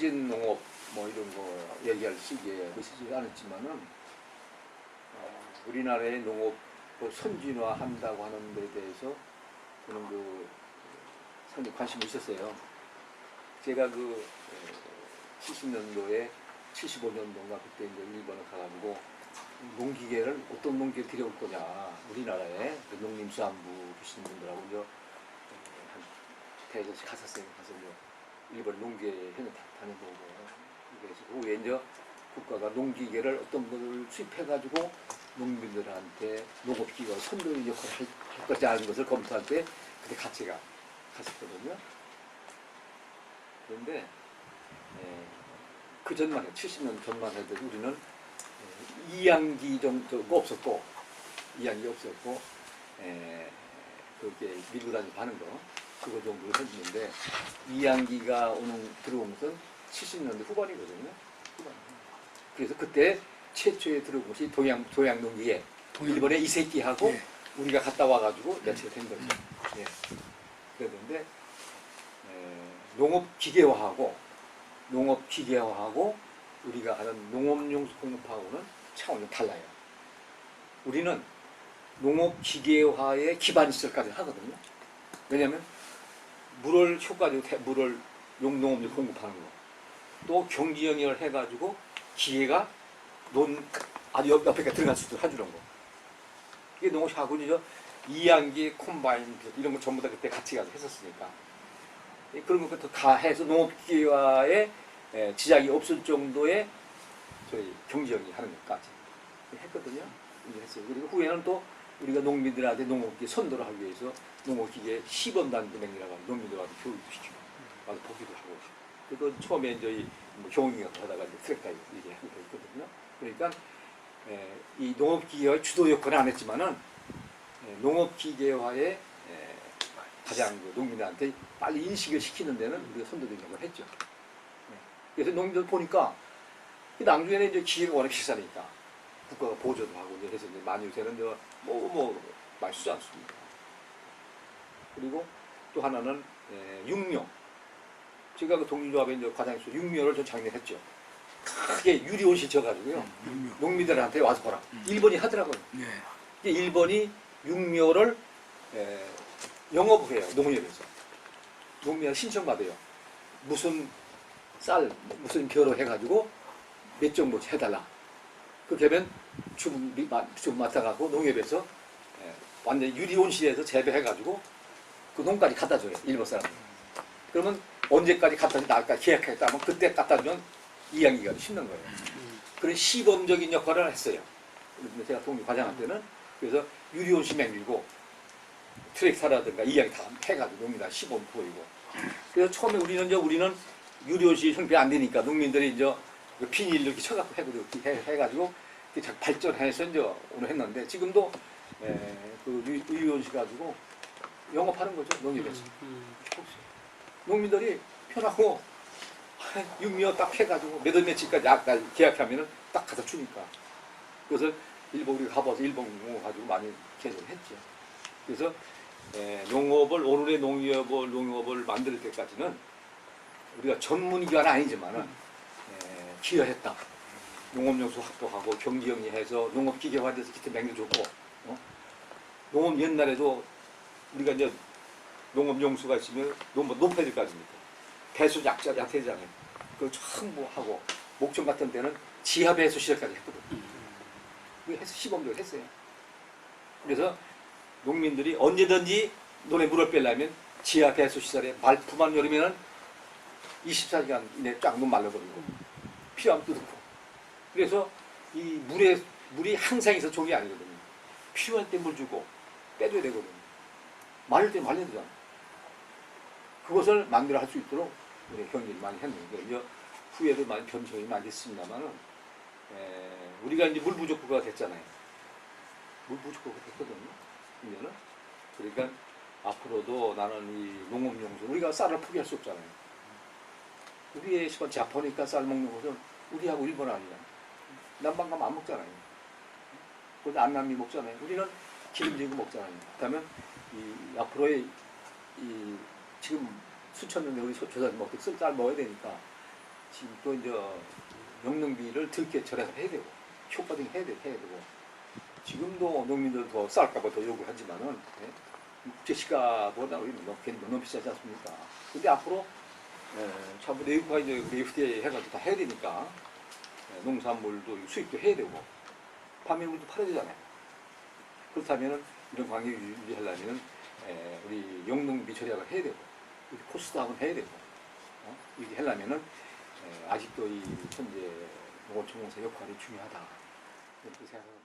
진 농업 뭐 이런 거 얘기할 시기에 그러시지 않았지만은 어, 우리나라의 농업 그 선진화한다고 하는 데 대해서 저는 그 상당히 관심이 있었어요. 제가 그 70년도에 75년도인가 그때 이제 일본에 가가지고 농기계를 어떤 농기계 들여올 거냐 우리나라에 그 농림수산부 계신 분들하고 이제 한 대여섯 갔었어요. 가서 이제 일본 농기계 현을 다 다녀보고 그래서 그 후에 이제 국가가 농기계를 어떤 것을 수입해가지고 농민들한테 농업기가 선도의 역할을 할, 할 거지 않은 것을 검토할 때 그때 같이 가 갔었거든요. 그런데 에, 그 전만 해 70년 전만 해도 우리는 에, 이양기 정도가 없었고 이양기 없었고 에, 그게 밀고 다니고 하는 거 그거 정도로 했는데 이양기가 오는 들어오면서 70년대 후반이거든요. 후반. 그래서 그때 최초에 들어온 것이 동양 동양 농기에 일본에 이세끼하고 예. 우리가 갔다 와가지고 며칠 된 거죠. 예. 그랬는데 농업 기계화하고 농업 기계화하고 우리가 하는 농업용 수 공급하고는 차원이 달라요. 우리는 농업 기계화의 기반 시설까지 하거든요. 왜냐하면 물을 효과적으로 대- 물을 용 농업용 공급하는 거. 또 경기 영역을 해가지고 기계가 논 아주 옆, 옆에까지 들어갈 수 있도록 해주는 거. 이게 농업하고 이제 이양기, 콤바인 이런 거 전부 다 그때 같이 가서 했었으니까 예, 그런 것부터 다 해서 농업기계화에 에, 지장이 없을 정도의 저희 경지영이 하는 것까지 했거든요. 했어요. 그리고 후에는 또 우리가 농민들한테 농업기계 선도를 하기 위해서 농업기계 시범 단계명이라고 하는 농민들한테 교육도 시키고 와서 보기도 하고 그리고 처음에 이제 이뭐 경영이가 하다가 이제 트랙다 이렇게 하게 됐거든요. 그러니까 에, 이 농업기계화의 주도 역할은 안 했지만은 에, 농업기계화의 에, 가장 그 농민들한테 빨리 인식을 시키는 데는 우리가 선도적인 역할을 했죠. 네. 그래서 농민들 보니까 이 나중에는 이제 기계가 워낙 비싸니까 국가가 보조도 하고 이제 해서 이제 많이 요새는 이제 뭐뭐 많이 쓰지 않습니다. 그리고 또 하나는 에, 육묘. 제가 그 동리조합에 이제 과장에서 육묘를 전 작년에 했죠. 크게 유리온실 져가지고요. 육묘. 농민들한테 와서 보라. 일본이 하더라고요. 네. 이게 일본이 육묘를 에, 영업을 해요. 농협에서. 농민한테 신청받아요. 무슨 쌀, 무슨 벼로 해가지고 몇 정도 해달라. 그렇게 하면 주문, 주문 맡아가고 농협에서 에, 완전 유리온실에서 재배해가지고 그 농까지 갖다 줘요. 일본 사람. 그러면 언제까지 갖다 주 나까 계약했다 하면 그때 갖다 주면 이양기가 심는 거예요. 그런 시범적인 역할을 했어요. 제가 동료 과장할 때는 그래서 유리온실 맹밀고 트랙사라든가 이양기 다 해가지고 농민 다 시범 보이고. 그래서 처음에 우리는 이제 우리는 유리온실 형태 안 되니까 농민들이 이제 그 비닐 이렇게 쳐갖고 해고 해, 해가지고 이렇게 자- 발전해서 이제 오늘 했는데 지금도 에, 그 유- 유리온실 가지고 영업하는 거죠 농협에서. 농민들이 편하고 육미어 딱 해가지고 몇월 며칠까지 아까 계약하면은 딱 가서 주니까 그래서 일본 우리가 가봐서 일본 농업 가지고 많이 계속 했죠. 그래서 에, 농업을 오늘의 농업을 농업을 만들 때까지는 우리가 전문 기관 아니지만은 에, 기여했다. 농업용수 확보하고 경기영리해서 농업 기계화돼서 기타 맹겨줬고 어? 농업 옛날에도 우리가 이제 농업 용수가 있으면 농업 높아질 거 아닙니까? 배수 약자 약해잖아요. 그걸 전부 하고 목청 같은 데는 지하 배수 시설까지 했거든. 그 해서 시범적으로 했어요. 그래서 농민들이 언제든지 논에 물을 빼려면 지하 배수 시설에 말품만 열으면은 24시간 이내 쫙 눈 말라버리고 필요하면 뜯고 그래서 이 물에 물이 항상 있어 게 아니거든요. 필요할 때 물 주고 빼줘야 되거든요. 말릴 때 말려야 되잖아. 그것을 만들어 할 수 있도록 우리 경기를 많이 했는데 이제 후에도 많이 변경이 많이 됐습니다만은 우리가 이제 물 부족 국가 됐잖아요. 물 부족국가 됐거든요. 이제는 그러니까 앞으로도 나는 이 농업용수 우리가 쌀을 포기할 수 없잖아요. 우리의 시간 자포니까 쌀 먹는 것은 우리하고 일본 아니야. 남방 가면 안 먹잖아요. 그런데 안남미 먹잖아요. 우리는 기름지고 먹잖아요. 그러면 이 앞으로의 이 지금 수천 년에 우리 조사님 먹듯 쌀 먹어야 되니까 지금 또 이제 영농비를 들게 절약을 해야 되고 효과등 해야, 돼, 해야 되고 지금도 농민들 더 쌀까봐 더 요구하지만은 예? 국제 시가보다 우리는 너무, 너무 비싸지 않습니까? 근데 앞으로 예, 전부 이제 우리 FDA 해가지고 다 해야 되니까 예, 농산물도 수입도 해야 되고 판매물도 팔아야 되잖아요. 그렇다면은 이런 관계 유지하려면은 에, 우리 영농비 절약을 해야 되고 우리 코스닥은 해야 되고 어? 이렇게 하려면은 에, 아직도 이 현재 농업청공사 역할이 중요하다 이렇게 생각합니다.